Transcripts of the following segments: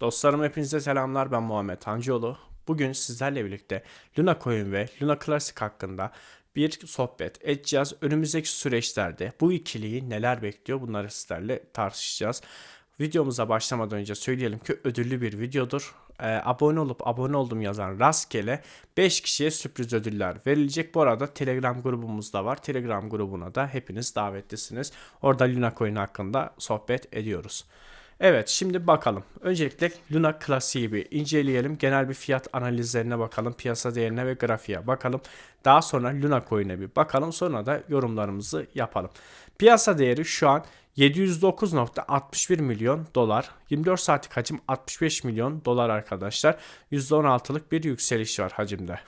Dostlarım hepinize selamlar ben Muhammed Hancıoğlu. Bugün sizlerle birlikte Luna Coin ve Luna Classic hakkında bir sohbet edeceğiz. Önümüzdeki süreçlerde bu ikiliyi neler bekliyor bunları sizlerle tartışacağız. Videomuza başlamadan önce söyleyelim ki ödüllü bir videodur. Ee, abone olup abone oldum yazan rastgele 5 kişiye sürpriz ödüller verilecek. Bu arada Telegram grubumuz da var. Telegram grubuna da hepiniz davetlisiniz. Orada Luna Coin hakkında sohbet ediyoruz. Evet şimdi bakalım. Öncelikle Luna klasiği bir inceleyelim. Genel bir fiyat analizlerine bakalım. Piyasa değerine ve grafiğe bakalım. Daha sonra Luna Coin'e bir bakalım. Sonra da yorumlarımızı yapalım. Piyasa değeri şu an 709.61 milyon dolar. 24 saatlik hacim 65 milyon dolar arkadaşlar. %16'lık bir yükseliş var hacimde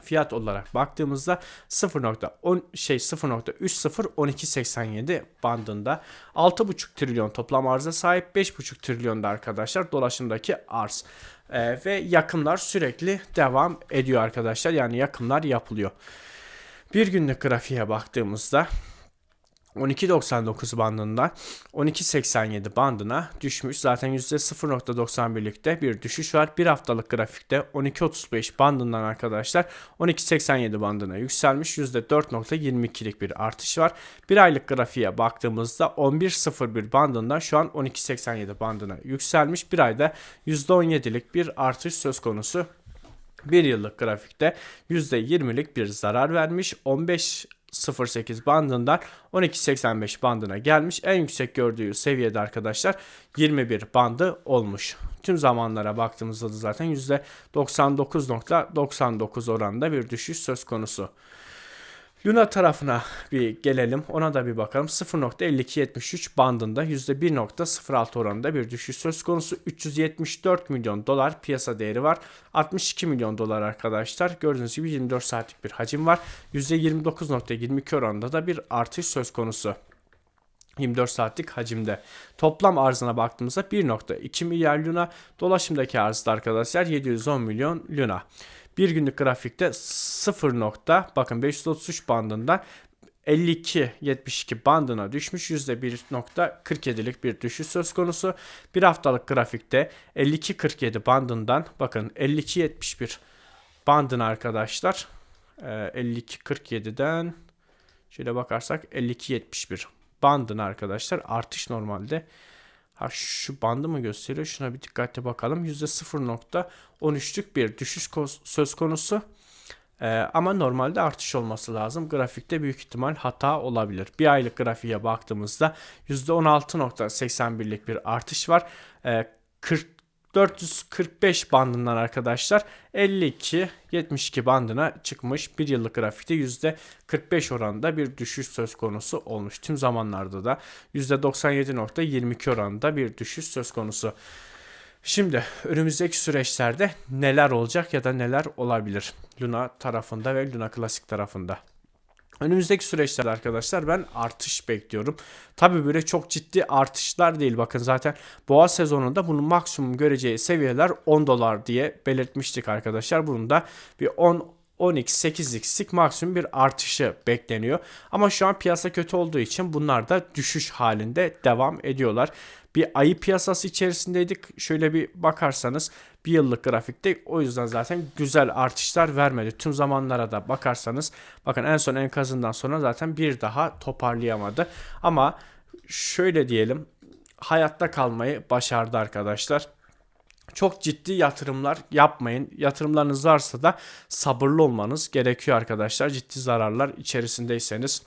fiyat olarak baktığımızda 0.10 şey 0.301287 bandında 6.5 trilyon toplam arıza sahip 5.5 trilyonda arkadaşlar dolaşımdaki arz. Ee, ve yakımlar sürekli devam ediyor arkadaşlar. Yani yakımlar yapılıyor. Bir günlük grafiğe baktığımızda 12.99 bandından 12.87 bandına düşmüş. Zaten %0.91'likte bir düşüş var. Bir haftalık grafikte 12.35 bandından arkadaşlar 12.87 bandına yükselmiş. %4.22'lik bir artış var. Bir aylık grafiğe baktığımızda 11.01 bandından şu an 12.87 bandına yükselmiş. Bir ayda %17'lik bir artış söz konusu. Bir yıllık grafikte %20'lik bir zarar vermiş. 15 0.8 bandından 12.85 bandına gelmiş. En yüksek gördüğü seviyede arkadaşlar 21 bandı olmuş. Tüm zamanlara baktığımızda da zaten %99.99 oranında bir düşüş söz konusu. Luna tarafına bir gelelim. Ona da bir bakalım. 0.5273 bandında %1.06 oranında bir düşüş söz konusu. 374 milyon dolar piyasa değeri var. 62 milyon dolar arkadaşlar. Gördüğünüz gibi 24 saatlik bir hacim var. %29.22 oranında da bir artış söz konusu. 24 saatlik hacimde. Toplam arzına baktığımızda 1.2 milyar luna. Dolaşımdaki arzda arkadaşlar 710 milyon luna. Bir günlük grafikte 0 nokta bakın 533 bandından 52-72 bandına düşmüş %1.47'lik bir düşüş söz konusu. Bir haftalık grafikte 52-47 bandından bakın 52-71 bandına arkadaşlar 52-47'den şöyle bakarsak 52-71 bandına arkadaşlar artış normalde Ha şu bandı mı gösteriyor? Şuna bir dikkatli bakalım. %0.13'lük bir düşüş söz konusu. Ee, ama normalde artış olması lazım. Grafikte büyük ihtimal hata olabilir. Bir aylık grafiğe baktığımızda %16.81'lik bir artış var. Ee, 40 445 bandından arkadaşlar 52 72 bandına çıkmış. Bir yıllık grafikte %45 oranında bir düşüş söz konusu olmuş. Tüm zamanlarda da %97.22 oranında bir düşüş söz konusu. Şimdi önümüzdeki süreçlerde neler olacak ya da neler olabilir Luna tarafında ve Luna Classic tarafında. Önümüzdeki süreçlerde arkadaşlar ben artış bekliyorum. Tabi böyle çok ciddi artışlar değil. Bakın zaten boğa sezonunda bunun maksimum göreceği seviyeler 10 dolar diye belirtmiştik arkadaşlar. Bunun da bir 10 10x 8x'lik maksimum bir artışı bekleniyor. Ama şu an piyasa kötü olduğu için bunlar da düşüş halinde devam ediyorlar. Bir ayı piyasası içerisindeydik. Şöyle bir bakarsanız bir yıllık grafikte o yüzden zaten güzel artışlar vermedi. Tüm zamanlara da bakarsanız bakın en son enkazından sonra zaten bir daha toparlayamadı. Ama şöyle diyelim hayatta kalmayı başardı arkadaşlar. Çok ciddi yatırımlar yapmayın. Yatırımlarınız varsa da sabırlı olmanız gerekiyor arkadaşlar. Ciddi zararlar içerisindeyseniz.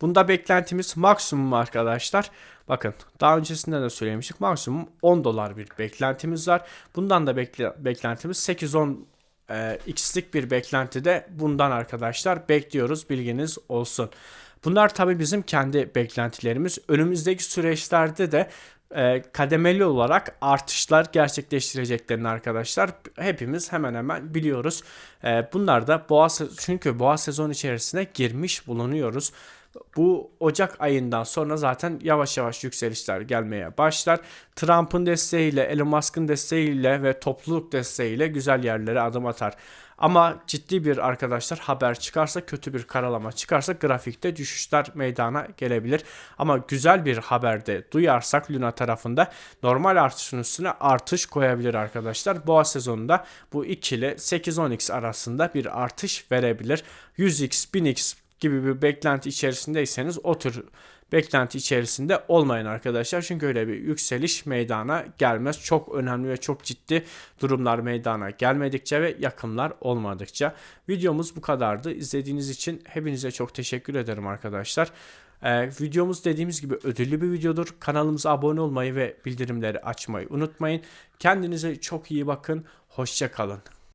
Bunda beklentimiz maksimum arkadaşlar. Bakın daha öncesinde de söylemiştik. Maksimum 10 dolar bir beklentimiz var. Bundan da bekle, beklentimiz 8-10 e, x'lik bir beklenti de bundan arkadaşlar bekliyoruz. Bilginiz olsun. Bunlar tabi bizim kendi beklentilerimiz. Önümüzdeki süreçlerde de e, kademeli olarak artışlar gerçekleştireceklerini arkadaşlar hepimiz hemen hemen biliyoruz. E, bunlar da boğa çünkü boğa sezon içerisine girmiş bulunuyoruz. Bu Ocak ayından sonra zaten yavaş yavaş yükselişler gelmeye başlar. Trump'ın desteğiyle, Elon Musk'ın desteğiyle ve topluluk desteğiyle güzel yerlere adım atar. Ama ciddi bir arkadaşlar haber çıkarsa kötü bir karalama çıkarsa grafikte düşüşler meydana gelebilir. Ama güzel bir haberde duyarsak Luna tarafında normal artışın üstüne artış koyabilir arkadaşlar. Boğa sezonunda bu ikili 8-10x arasında bir artış verebilir. 100x 1000x gibi bir beklenti içerisindeyseniz o tür beklenti içerisinde olmayın arkadaşlar. Çünkü öyle bir yükseliş meydana gelmez. Çok önemli ve çok ciddi durumlar meydana gelmedikçe ve yakınlar olmadıkça. Videomuz bu kadardı. İzlediğiniz için hepinize çok teşekkür ederim arkadaşlar. Ee, videomuz dediğimiz gibi ödüllü bir videodur. Kanalımıza abone olmayı ve bildirimleri açmayı unutmayın. Kendinize çok iyi bakın. Hoşça kalın.